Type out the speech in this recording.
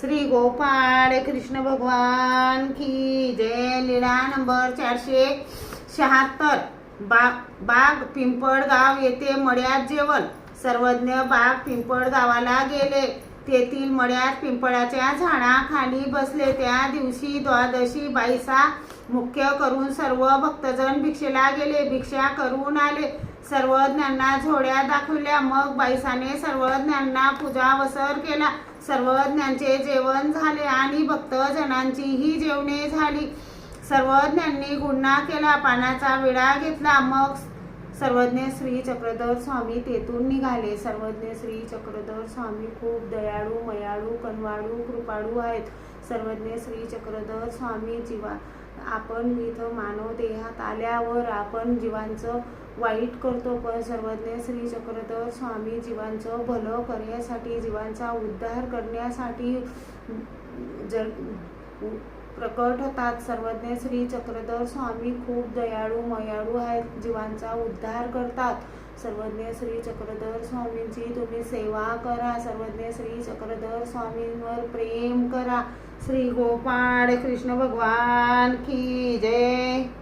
श्री गोपाळ कृष्ण भगवान की जय लीळा नंबर चारशे शहात्तर. बाग बाग पिंपळगाव येथे मड्यात जेवण. सर्वज्ञ बाग पिंपळ गावाला गेले. तेथील मड्यात पिंपळाच्या झाडाखाली बसले. त्या दिवशी द्वादशी बाईसा मुख्य करून सर्व भक्तजन भिक्षेला गेले भिक्षा करून आले. सर्वज्ञांना झोड्या दाखवल्या. मग बाईसाने सर्वज्ञांना पूजा वसर केला. सर्वज्ञांचे जेवण झाले आणि भक्तजनांचीही जेवणे झाली. सर्वज्ञांनी गुन्हा केला पानाचा विडा घेतला. मग सर्वज्ञ श्री चक्रधर स्वामी तेथून निघाले. सर्वज्ञ श्री चक्रधर स्वामी खूप दयाळू मयाळू कनवाळू कृपाळू आहेत. सर्वज्ञ श्री चक्रधर स्वामी जीवा आपण इथं मानव देहात आल्यावर आपण जीवांचं वाईट करतो पण सर्वज्ञ श्री चक्रधर स्वामी जीवांचं भलं करण्यासाठी जीवांचा उद्धार करण्यासाठी जर प्रकट होतात. सर्वज्ञ श्री चक्रधर स्वामी खूप दयाळू मयाळू आहेत जीवांचा उद्धार करतात. सर्वज्ञ श्री चक्रधर स्वामींची तुम्ही सेवा करा. सर्वज्ञ श्री चक्रधर स्वामींवर प्रेम करा. श्री गोपाळ कृष्ण भगवान की जय.